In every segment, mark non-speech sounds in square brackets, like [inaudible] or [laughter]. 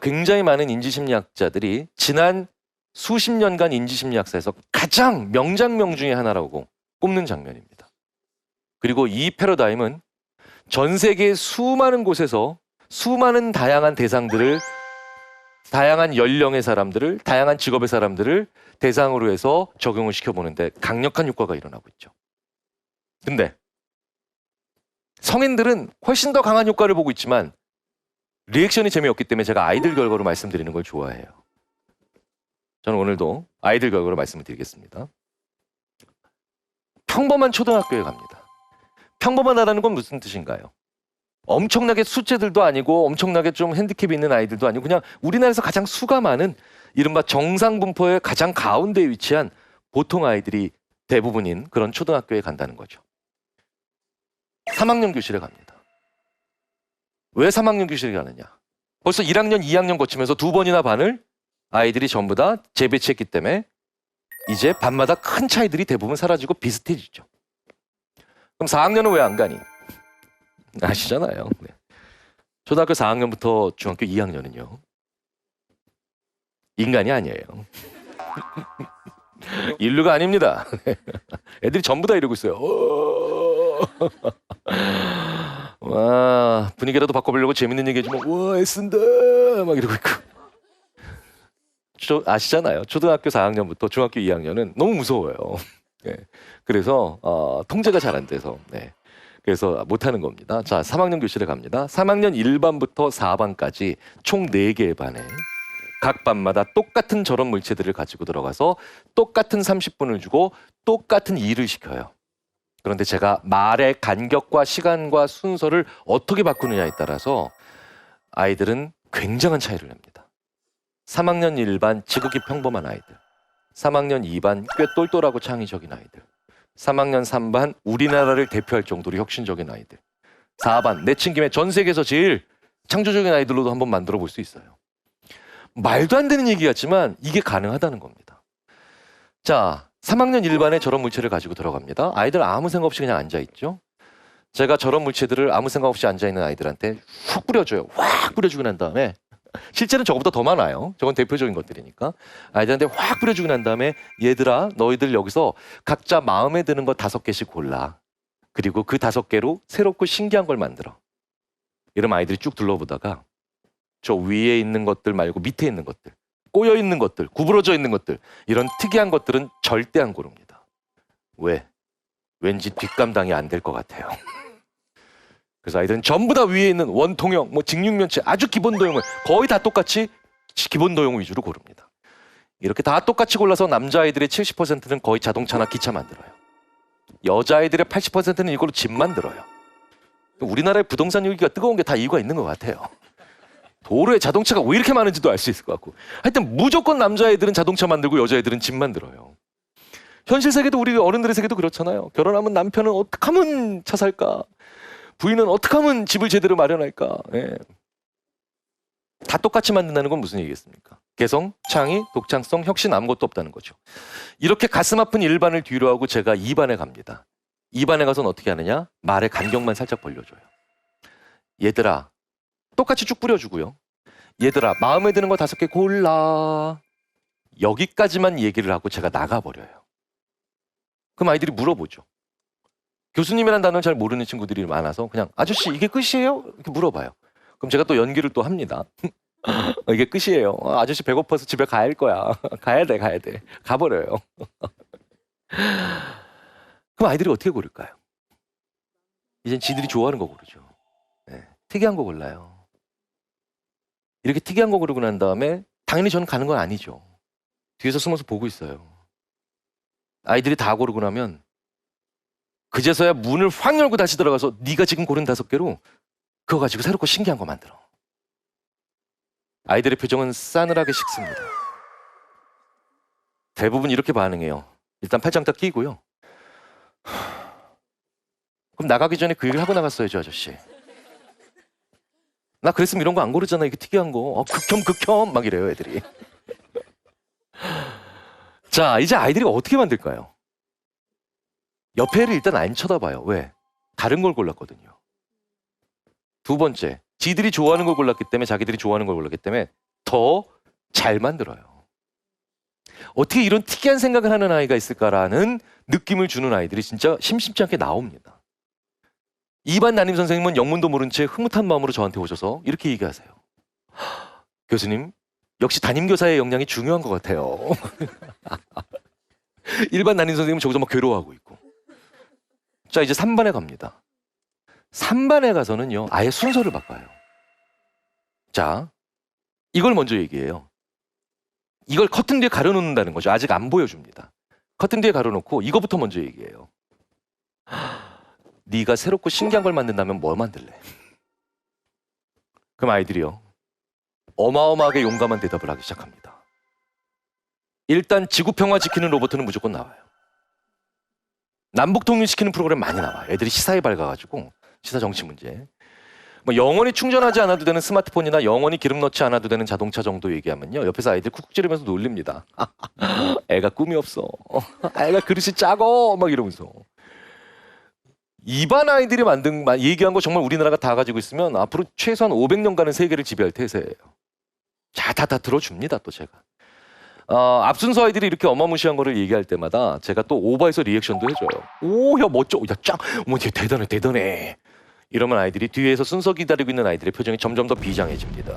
굉장히 많은 인지심리학자들이 지난 수십 년간 인지심리학사에서 가장 명장면 중의 하나라고 꼽는 장면입니다. 그리고 이 패러다임은 전 세계 수많은 곳에서 수많은 다양한 대상들을 다양한 연령의 사람들을 다양한 직업의 사람들을 대상으로 해서 적용을 시켜보는데 강력한 효과가 일어나고 있죠. 근데 성인들은 훨씬 더 강한 효과를 보고 있지만 리액션이 재미없기 때문에 제가 아이들 결과로 말씀드리는 걸 좋아해요. 저는 오늘도 아이들 결과로 말씀을 드리겠습니다. 평범한 초등학교에 갑니다. 평범하다는 건 무슨 뜻인가요? 엄청나게 수재들도 아니고 엄청나게 좀 핸디캡이 있는 아이들도 아니고 그냥 우리나라에서 가장 수가 많은 이른바 정상 분포의 가장 가운데에 위치한 보통 아이들이 대부분인 그런 초등학교에 간다는 거죠. 3학년 교실에 갑니다. 왜 3학년 교실에 가느냐? 벌써 1학년, 2학년 거치면서 두 번이나 반을 아이들이 전부 다 재배치했기 때문에 이제 반마다 큰 차이들이 대부분 사라지고 비슷해지죠. 그럼 4학년은 왜 안 가니? 아시잖아요. 네. 초등학교 4학년부터 중학교 2학년은요. 인간이 아니에요. [laughs] 인류가 아닙니다. [laughs] 애들이 전부 다 이러고 있어요. [laughs] 와 분위기라도 바꿔보려고 재밌는 얘기 해주면 와 애쓴다. 막 이러고 있고. 초, 아시잖아요. 초등학교 4학년부터 중학교 2학년은 너무 무서워요. [laughs] 예. 그래서 어, 통제가 잘 안 돼서 네. 그래서 못하는 겁니다. 자 3학년 교실에 갑니다. 3학년 1반부터 4반까지 총 4개의 반에 각 반마다 똑같은 저런 물체들을 가지고 들어가서 똑같은 30분을 주고 똑같은 일을 시켜요 그런데 제가 말의 간격과 시간과 순서를 어떻게 바꾸느냐에 따라서 아이들은 굉장한 차이를 냅니다. 3학년 1반 지극히 평범한 아이들, 3학년 2반 꽤 똘똘하고 창의적인 아이들, 3학년 3반 우리나라를 대표할 정도로 혁신적인 아이들, 4반 내친 김에 전 세계에서 제일 창조적인 아이들로도 한번 만들어 볼 수 있어요. 말도 안 되는 얘기 같지만 이게 가능하다는 겁니다. 자, 3학년 1반에 저런 물체를 가지고 들어갑니다. 아이들 아무 생각 없이 그냥 앉아 있죠. 제가 저런 물체들을 아무 생각 없이 앉아 있는 아이들한테 훅 뿌려줘요. 확 뿌려주고 난 다음에 [laughs] 실제는 저거보다 더 많아요. 저건 대표적인 것들이니까 아이들한테 확 뿌려주고 난 다음에 얘들아 너희들 여기서 각자 마음에 드는 거 다섯 개씩 골라. 그리고 그 다섯 개로 새롭고 신기한 걸 만들어. 이러면 아이들이 쭉 둘러보다가 저 위에 있는 것들 말고 밑에 있는 것들 꼬여 있는 것들, 구부러져 있는 것들, 이런 특이한 것들은 절대 안 고릅니다. 왜? 왠지 뒷감당이 안 될 것 같아요. 그래서 아이들은 전부 다 위에 있는 원통형, 뭐 직육면체 아주 기본 도형을 거의 다 똑같이 기본 도형 위주로 고릅니다. 이렇게 다 똑같이 골라서 남자아이들의 70%는 거의 자동차나 기차 만들어요. 여자아이들의 80%는 이걸로 집 만들어요. 우리나라의 부동산 여기가 뜨거운 게 다 이유가 있는 것 같아요. 도로에 자동차가 왜 이렇게 많은지도 알 수 있을 것 같고. 하여튼 무조건 남자애들은 자동차 만들고 여자애들은 집 만들어요. 현실 세계도 우리 어른들의 세계도 그렇잖아요. 결혼하면 남편은 어떻게 하면 차 살까? 부인은 어떻게 하면 집을 제대로 마련할까? 예. 다 똑같이 만든다는 건 무슨 얘기겠습니까? 개성, 창의, 독창성, 혁신 아무것도 없다는 거죠. 이렇게 가슴 아픈 1반을 뒤로 하고 제가 2반에 갑니다. 2반에 가서는 어떻게 하느냐? 말의 간격만 살짝 벌려줘요. 얘들아 똑같이 쭉 뿌려주고요. 얘들아 마음에 드는 거 다섯 개 골라. 여기까지만 얘기를 하고 제가 나가버려요. 그럼 아이들이 물어보죠. 교수님이라는 단어를 잘 모르는 친구들이 많아서 그냥 아저씨 이게 끝이에요? 이렇게 물어봐요. 그럼 제가 또 연기를 또 합니다. [laughs] 이게 끝이에요. 아, 아저씨 배고파서 집에 가야 할 거야. [laughs] 가야 돼, 가야 돼. 가버려요. [laughs] 그럼 아이들이 어떻게 고를까요? 이젠 지들이 좋아하는 거 고르죠. 네, 특이한 거 골라요. 이렇게 특이한 거 고르고 난 다음에 당연히 저는 가는 건 아니죠. 뒤에서 숨어서 보고 있어요. 아이들이 다 고르고 나면 그제서야 문을 확 열고 다시 들어가서 네가 지금 고른 다섯 개로 그거 가지고 새롭고 신기한 거 만들어. 아이들의 표정은 싸늘하게 식습니다. 대부분 이렇게 반응해요. 일단 팔짱 딱 끼고요. 그럼 나가기 전에 그 얘기를 하고 나갔어야죠, 아저씨. 나 그랬으면 이런 거 안 고르잖아. 이게 특이한 거. 어, 극혐, 극혐. 막 이래요, 애들이. [laughs] 자, 이제 아이들이 어떻게 만들까요? 옆에를 일단 안 쳐다봐요. 왜? 다른 걸 골랐거든요. 두 번째, 지들이 좋아하는 걸 골랐기 때문에, 자기들이 좋아하는 걸 골랐기 때문에 더 잘 만들어요. 어떻게 이런 특이한 생각을 하는 아이가 있을까라는 느낌을 주는 아이들이 진짜 심심치 않게 나옵니다. 이반 담임 선생님은 영문도 모른 채 흐뭇한 마음으로 저한테 오셔서 이렇게 얘기하세요. 교수님, 역시 담임교사의 역량이 중요한 것 같아요. [laughs] 일반 담임 선생님은 저기서 막 괴로워하고 있고. 자, 이제 3반에 갑니다. 3반에 가서는요, 아예 순서를 바꿔요. 자, 이걸 먼저 얘기해요. 이걸 커튼 뒤에 가려놓는다는 거죠. 아직 안 보여줍니다. 커튼 뒤에 가려놓고 이거부터 먼저 얘기해요. 네가 새롭고 신기한 걸 만든다면 뭐 만들래? 그럼 아이들이요. 어마어마하게 용감한 대답을 하기 시작합니다. 일단 지구 평화 지키는 로봇은 무조건 나와요. 남북 통일 시키는 프로그램 많이 나와요. 애들이 시사에 밝아가지고 시사 정치 문제. 뭐 영원히 충전하지 않아도 되는 스마트폰이나 영원히 기름 넣지 않아도 되는 자동차 정도 얘기하면요 옆에서 아이들 쿡쿡 찌르면서 놀립니다. [laughs] 애가 꿈이 없어. 애가 그릇이 작어 막 이러면서. 이반 아이들이 만든 마- 얘기한 거 정말 우리나라가 다 가지고 있으면 앞으로 최소한 500년간은 세계를 지배할 태세예요. 자, 다다 들어줍니다 또 제가. 어, 앞순서 아이들이 이렇게 어마무시한 거를 얘기할 때마다 제가 또 오버해서 리액션도 해줘요. 오, 야 멋져, 야 짱, 어머, 얘 대단해, 대단해. 이러면 아이들이 뒤에서 순서 기다리고 있는 아이들의 표정이 점점 더 비장해집니다.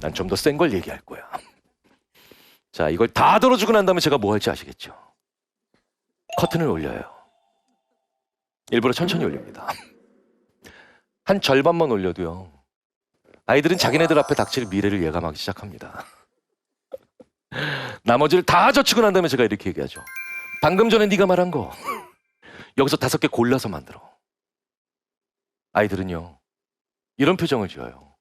난 좀 더 센 걸 얘기할 거야. 자, 이걸 다 들어주고 난 다음에 제가 뭐 할지 아시겠죠? 커튼을 올려요. 일부러 천천히 올립니다. 한 절반만 올려도요. 아이들은 자기네들 앞에 닥칠 미래를 예감하기 시작합니다. 나머지를 다 젖히고 난 다음에 제가 이렇게 얘기하죠. 방금 전에 네가 말한 거 여기서 다섯 개 골라서 만들어. 아이들은요. 이런 표정을 지어요.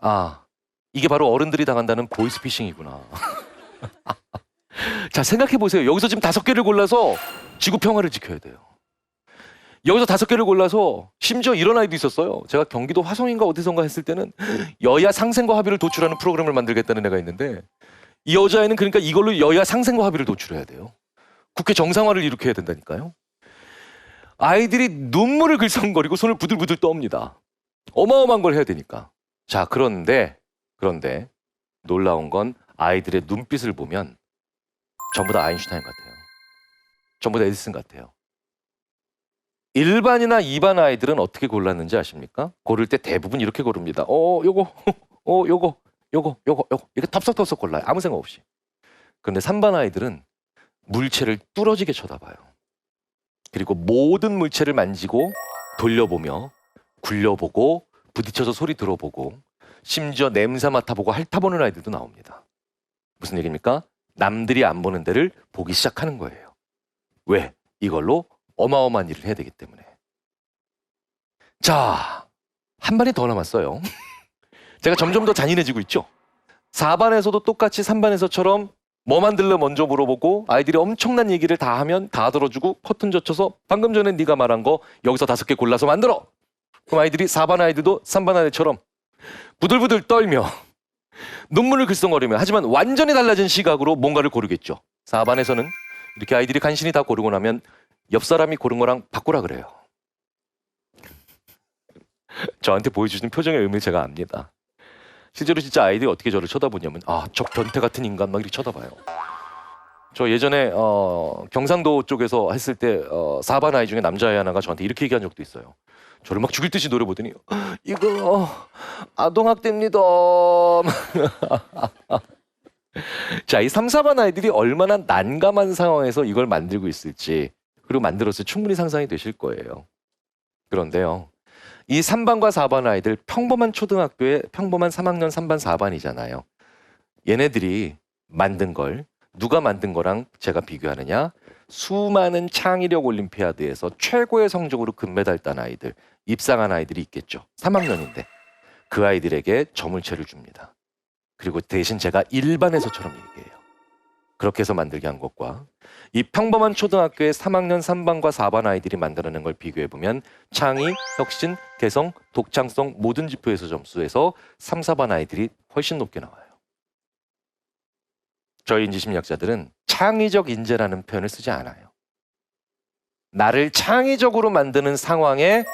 아, 이게 바로 어른들이 당한다는 보이스피싱이구나. [laughs] 자, 생각해 보세요. 여기서 지금 다섯 개를 골라서 지구 평화를 지켜야 돼요. 여기서 다섯 개를 골라서 심지어 이런 아이도 있었어요. 제가 경기도 화성인가 어디선가 했을 때는 여야 상생과 합의를 도출하는 프로그램을 만들겠다는 애가 있는데 이 여자애는 그러니까 이걸로 여야 상생과 합의를 도출해야 돼요. 국회 정상화를 일으켜야 된다니까요. 아이들이 눈물을 글썽거리고 손을 부들부들 떱니다. 어마어마한 걸 해야 되니까. 자, 그런데 그런데 놀라운 건 아이들의 눈빛을 보면 전부 다 아인슈타인 같아요. 전부 다 에디슨 같아요. 일반이나 이반 아이들은 어떻게 골랐는지 아십니까? 고를 때 대부분 이렇게 고릅니다. 어, 요거, [laughs] 어, 요거, 요거, 요거, 요거. 이렇게 덥석덥석 골라요. 아무 생각 없이. 그런데 3반 아이들은 물체를 뚫어지게 쳐다봐요. 그리고 모든 물체를 만지고 돌려보며 굴려보고 부딪혀서 소리 들어보고 심지어 냄새 맡아보고 핥아보는 아이들도 나옵니다. 무슨 얘기입니까? 남들이 안 보는 데를 보기 시작하는 거예요. 왜? 이걸로 어마어마한 일을 해야 되기 때문에. 자, 한 반이 더 남았어요. 제가 점점 더 잔인해지고 있죠? 4반에서도 똑같이 3반에서처럼 뭐 만들래 먼저 물어보고 아이들이 엄청난 얘기를 다 하면 다 들어주고 커튼 젖혀서 방금 전에 네가 말한 거 여기서 다섯 개 골라서 만들어. 그럼 아이들이 4반 아이들도 3반 아이들처럼 부들부들 떨며 눈물을 글썽거리며 하지만 완전히 달라진 시각으로 뭔가를 고르겠죠. 4반에서는 이렇게 아이들이 간신히 다 고르고 나면 옆 사람이 고른 거랑 바꾸라 그래요. 저한테 보여주시는 표정의 의미를 제가 압니다. 실제로 진짜 아이들이 어떻게 저를 쳐다보냐면 아 저 변태 같은 인간 막 이렇게 쳐다봐요. 저 예전에 어, 경상도 쪽에서 했을 때 어, 4반 아이 중에 남자아이 하나가 저한테 이렇게 얘기한 적도 있어요. 저를 막 죽일 듯이 노려 보더니 이거 아동학대입니다. [laughs] 자, 이 3, 4반 아이들이 얼마나 난감한 상황에서 이걸 만들고 있을지 그리고 때 충분히 상상이 되실 거예요. 그런데요. 이 3반과 4반 아이들 평범한 초등학교에 평범한 3학년 3반 4반이잖아요. 얘네들이 만든 걸 누가 만든 거랑 제가 비교하느냐? 수많은 창의력 올림피아드에서 최고의 성적으로 금메달 딴 아이들, 입상한 아이들이 있겠죠. 3학년인데 그 아이들에게 저물체를 줍니다. 그리고 대신 제가 일반에서처럼 얘기해요. 그렇게 해서 만들게 한 것과 이 평범한 초등학교의 3학년 3반과 4반 아이들이 만들어낸 걸 비교해 보면 창의, 혁신, 개성, 독창성 모든 지표에서 점수에서 3, 4반 아이들이 훨씬 높게 나와요. 저희 인지심리학자들은 창의적 인재라는 표현을 쓰지 않아요. 나를 창의적으로 만드는 상황에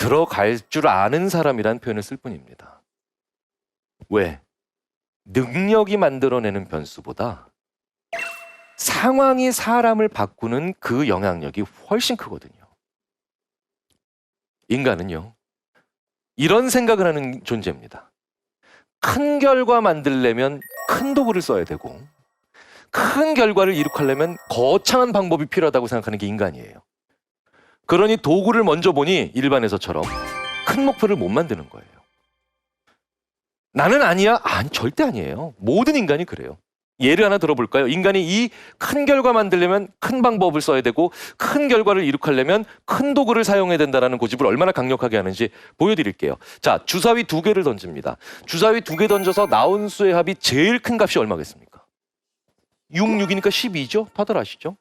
들어갈 줄 아는 사람이라는 표현을 쓸 뿐입니다. 왜? 능력이 만들어내는 변수보다 상황이 사람을 바꾸는 그 영향력이 훨씬 크거든요. 인간은요, 이런 생각을 하는 존재입니다. 큰 결과 만들려면 큰 도구를 써야 되고, 큰 결과를 이룩하려면 거창한 방법이 필요하다고 생각하는 게 인간이에요. 그러니 도구를 먼저 보니 일반에서처럼 큰 목표를 못 만드는 거예요. 나는 아니야? 아니, 절대 아니에요. 모든 인간이 그래요. 예를 하나 들어볼까요? 인간이 이 큰 결과 만들려면 큰 방법을 써야 되고 큰 결과를 이룩하려면 큰 도구를 사용해야 된다는 고집을 얼마나 강력하게 하는지 보여드릴게요. 자, 주사위 두 개를 던집니다. 주사위 두 개 던져서 나온 수의 합이 제일 큰 값이 얼마겠습니까? 6, 6이니까 12죠? 다들 아시죠?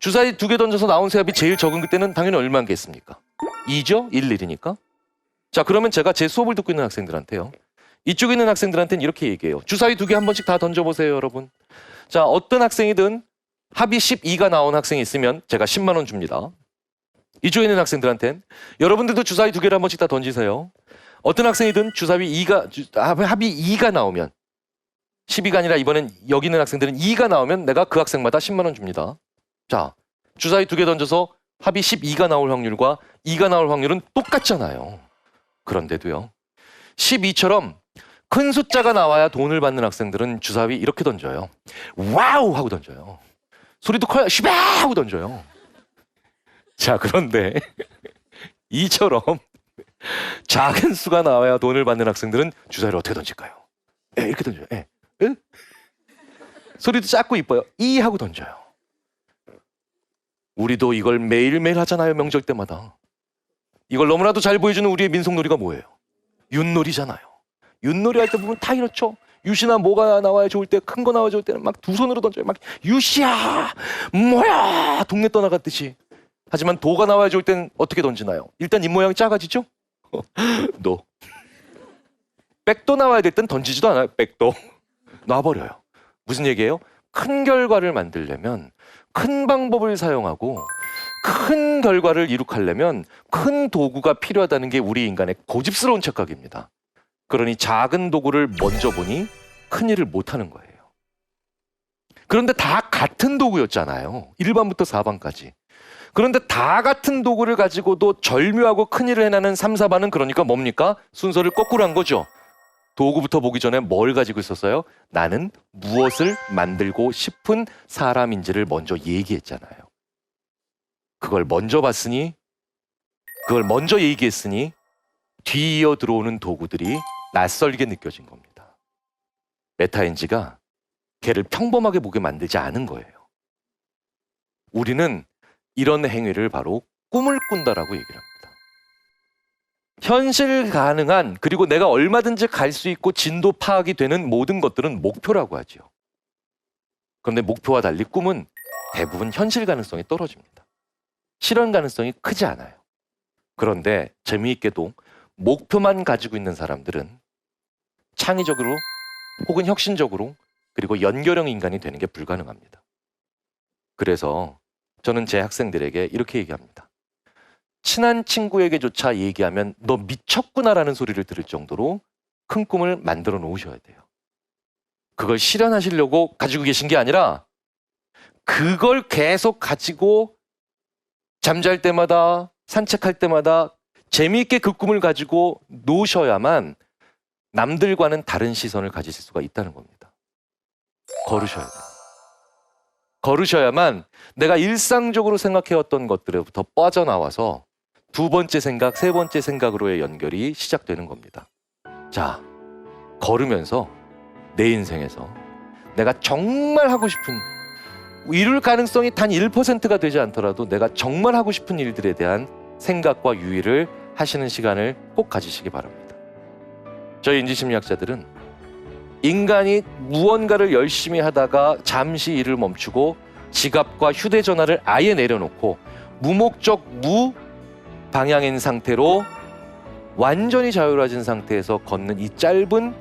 주사위 두 개 던져서 나온 수 합이 제일 적은 그때는 당연히 얼마겠습니까? 2죠? 1, 1이니까. 자, 그러면 제가 제 수업을 듣고 있는 학생들한테요. 이쪽에 있는 학생들한테는 이렇게 얘기해요. 주사위 두 개 한 번씩 다 던져보세요, 여러분. 자, 어떤 학생이든 합이 12가 나온 학생이 있으면 제가 10만 원 줍니다. 이쪽에 있는 학생들한테는 여러분들도 주사위 두 개를 한 번씩 다 던지세요. 어떤 학생이든 주사위 2가 주- 합- 합이 2가 나오면 12가 아니라 이번엔 여기 있는 학생들은 2가 나오면 내가 그 학생마다 10만 원 줍니다. 자, 주사위 두 개 던져서 합이 12가 나올 확률과 2가 나올 확률은 똑같잖아요. 그런데도요. 12처럼 큰 숫자가 나와야 돈을 받는 학생들은 주사위 이렇게 던져요. 와우 하고 던져요. 소리도 커요. 슈바 하고 던져요. 자, 그런데 [laughs] 이처럼 작은 수가 나와야 돈을 받는 학생들은 주사위를 어떻게 던질까요? 예, 이렇게 던져요. 예. 예? 소리도 작고 이뻐요. 이 하고 던져요. 우리도 이걸 매일매일 하잖아요. 명절 때마다. 이걸 너무나도 잘 보여주는 우리의 민속놀이가 뭐예요? 윷놀이잖아요. 윷놀이 할 때 보면 다 이렇죠. 유시나 뭐가 나와야 좋을 때, 큰 거 나와야 좋을 때는 막 두 손으로 던져요. 막 유시야, 뭐야, 동네 떠나갔듯이. 하지만 도가 나와야 좋을 때는 어떻게 던지나요? 일단 입 모양이 작아지죠? [laughs] 노. 백도 나와야 될 땐 던지지도 않아요. 백도. 놔버려요. 무슨 얘기예요? 큰 결과를 만들려면 큰 방법을 사용하고 큰 결과를 이룩하려면 큰 도구가 필요하다는 게 우리 인간의 고집스러운 착각입니다. 그러니 작은 도구를 먼저 보니 큰 일을 못 하는 거예요. 그런데 다 같은 도구였잖아요. 1반부터 4반까지. 그런데 다 같은 도구를 가지고도 절묘하고 큰 일을 해내는 3, 4반은 그러니까 뭡니까? 순서를 거꾸로 한 거죠. 도구부터 보기 전에 뭘 가지고 있었어요? 나는 무엇을 만들고 싶은 사람인지를 먼저 얘기했잖아요. 그걸 먼저 봤으니, 그걸 먼저 얘기했으니, 뒤이어 들어오는 도구들이 낯설게 느껴진 겁니다. 메타엔지가 걔를 평범하게 보게 만들지 않은 거예요. 우리는 이런 행위를 바로 꿈을 꾼다라고 얘기를 합니다. 현실 가능한 그리고 내가 얼마든지 갈 수 있고 진도 파악이 되는 모든 것들은 목표라고 하죠. 그런데 목표와 달리 꿈은 대부분 현실 가능성이 떨어집니다. 실현 가능성이 크지 않아요. 그런데 재미있게도 목표만 가지고 있는 사람들은 창의적으로 혹은 혁신적으로 그리고 연결형 인간이 되는 게 불가능합니다. 그래서 저는 제 학생들에게 이렇게 얘기합니다. 친한 친구에게조차 얘기하면 너 미쳤구나라는 소리를 들을 정도로 큰 꿈을 만들어 놓으셔야 돼요. 그걸 실현하시려고 가지고 계신 게 아니라 그걸 계속 가지고 잠잘 때마다 산책할 때마다 재미있게 그 꿈을 가지고 놓으셔야만 남들과는 다른 시선을 가지실 수가 있다는 겁니다. 걸으셔야 돼요. 걸으셔야만 내가 일상적으로 생각해왔던 것들로부터 빠져나와서 두 번째 생각, 세 번째 생각으로의 연결이 시작되는 겁니다. 자, 걸으면서 내 인생에서 내가 정말 하고 싶은 이룰 가능성이 단 1%가 되지 않더라도 내가 정말 하고 싶은 일들에 대한 생각과 유의를 하시는 시간을 꼭 가지시기 바랍니다. 저희 인지심리학자들은 인간이 무언가를 열심히 하다가 잠시 일을 멈추고 지갑과 휴대전화를 아예 내려놓고 무목적 무 방향인 상태로 완전히 자유로워진 상태에서 걷는 이 짧은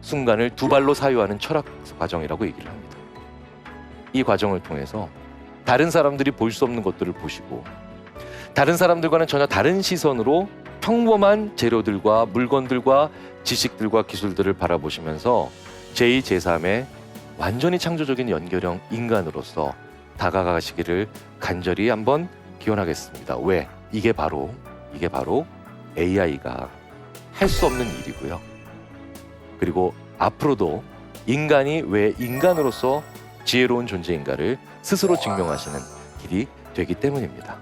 순간을 두 발로 사유하는 철학 과정이라고 얘기를 합니다. 이 과정을 통해서 다른 사람들이 볼 수 없는 것들을 보시고 다른 사람들과는 전혀 다른 시선으로 평범한 재료들과 물건들과 지식들과 기술들을 바라보시면서 제2, 제3의 완전히 창조적인 연결형 인간으로서 다가가시기를 간절히 한번 기원하겠습니다. 왜? 이게 바로 이게 바로 AI가 할 수 없는 일이고요. 그리고 앞으로도 인간이 왜 인간으로서 지혜로운 존재인가를 스스로 증명하시는 길이 되기 때문입니다.